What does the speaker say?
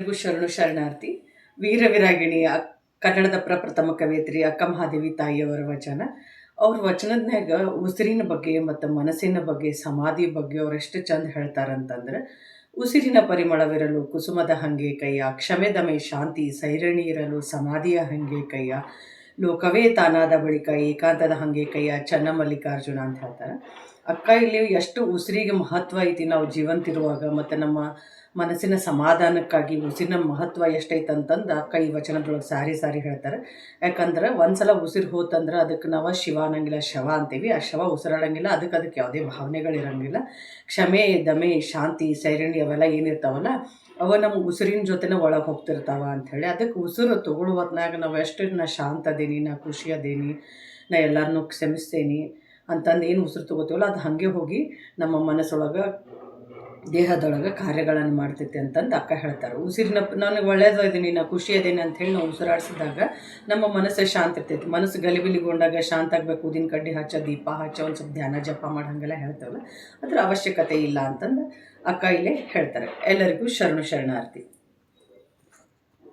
ಎಲ್ಲರಿಗೂ ಶರಣು ಶರಣಾರ್ಥಿ. ವೀರವಿರಾಗಿಣಿ ಕನ್ನಡದ ಪ್ರಪ್ರಥಮ ಕವಯಿತ್ರಿ ಅಕ್ಕ ಮಹಾದೇವಿ ತಾಯಿಯವರ ವಚನ. ಅವ್ರ ವಚನದ್ನ್ಯಾಗ ಉಸಿರಿನ ಬಗ್ಗೆ ಮತ್ತು ಮನಸ್ಸಿನ ಬಗ್ಗೆ, ಸಮಾಧಿ ಬಗ್ಗೆ ಅವ್ರು ಎಷ್ಟು ಚಂದ ಹೇಳ್ತಾರಂತಂದ್ರೆ, ಉಸಿರಿನ ಪರಿಮಳವಿರಲು, ಕುಸುಮದ ಹಂಗೆ ಕೈಯ, ಕ್ಷಮೆ ದಮೆ, ಶಾಂತಿ, ಸೈರಣಿ ಇರಲು, ಸಮಾಧಿಯ ಹಂಗೆ ಕೈಯ, ಲೋಕವೇ ತಾನಾದ ಬಳಿಕ, ಏಕಾಂತದ ಹಂಗೆ ಕೈಯ, ಚನ್ನ ಮಲ್ಲಿಕಾರ್ಜುನ ಅಂತ ಹೇಳ್ತಾರೆ. ಅಕ್ಕ ಇಲ್ಲಿ ಎಷ್ಟು ಉಸಿರಿಗೆ ಮಹತ್ವ ಐತಿ ನಾವು ಜೀವಂತಿರುವಾಗ ಮತ್ತು ನಮ್ಮ ಮನಸ್ಸಿನ ಸಮಾಧಾನಕ್ಕಾಗಿ ಉಸಿರಿನ ಮಹತ್ವ ಎಷ್ಟೈತೆ ಅಂತಂದು ಅಕ್ಕ ಈ ವಚನದೊಳಗೆ ಸಾರಿ ಸಾರಿ ಹೇಳ್ತಾರೆ. ಯಾಕಂದ್ರೆ ಒಂದ್ಸಲ ಉಸಿರು ಹೋತಂದ್ರೆ ಅದಕ್ಕೆ ನಾವು ಶಿವ ಅನ್ನಂಗಿಲ್ಲ, ಶವ ಅಂತೀವಿ. ಆ ಶವ ಉಸಿರಾಡಂಗಿಲ್ಲ ಅದಕ್ಕೆ ಅದಕ್ಕೆ ಯಾವುದೇ ಭಾವನೆಗಳಿರಂಗಿಲ್ಲ. ಕ್ಷಮೆ, ದಮೆ, ಶಾಂತಿ ಸೈರಣಿ ಅವೆಲ್ಲ ಏನಿರ್ತಾವಲ್ಲ, ಅವ ನಮ್ಮ ಉಸಿರಿನ ಜೊತೆನೇ ಒಳಗೆ ಹೋಗ್ತಿರ್ತಾವ ಅಂಥೇಳಿ ಅದಕ್ಕೆ ಉಸಿರು ಹೊತ್ನಾಗ ನಾವು ಎಷ್ಟು ನಾ ಶಾಂತ ಅದೇನಿ ನಾ ಖುಷಿ ಅದೇನಿ ನಾ ಎಲ್ಲರನ್ನೂ ಕ್ಷಮಿಸ್ತೇನೆ ಅಂತಂದು ಏನು ಉಸಿರು ತಗೋತೀವಲ್ಲ, ಅದು ಹಾಗೆ ಹೋಗಿ ನಮ್ಮ ಮನಸ್ಸೊಳಗೆ ದೇಹದೊಳಗೆ ಕಾರ್ಯಗಳನ್ನು ಮಾಡ್ತೈತೆ ಅಂತಂದು ಅಕ್ಕ ಹೇಳ್ತಾರೆ. ಉಸಿರಿನ ನನಗೆ ಒಳ್ಳೇದು ಇದೀನಿ, ನಾ ಖುಷಿ ಅದೇನಿ ಅಂಥೇಳಿ ನಾವು ಉಸಿರಾಡಿಸಿದಾಗ ನಮ್ಮ ಮನಸ್ಸು ಶಾಂತ ಇರ್ತೈತಿ. ಮನಸ್ಸು ಗಲಿಬಿಲಿಗೊಂಡಾಗ ಶಾಂತ ಆಗಬೇಕು. ಊದಿನ ಕಡ್ಡಿ ಹಚ್ಚ, ದೀಪ ಹಚ್ಚ, ಒಂದು ಸ್ವಲ್ಪ ಧ್ಯಾನ ಜಪ ಮಾಡೋಂಗೆಲ್ಲ ಹೇಳ್ತೇವಲ್ಲ ಅದ್ರ ಅವಶ್ಯಕತೆ ಇಲ್ಲ ಅಂತಂದು ಅಕ್ಕ ಇಲ್ಲೇ ಹೇಳ್ತಾರೆ. ಎಲ್ಲರಿಗೂ ಶರಣು ಶರಣಾರ್ಥಿ.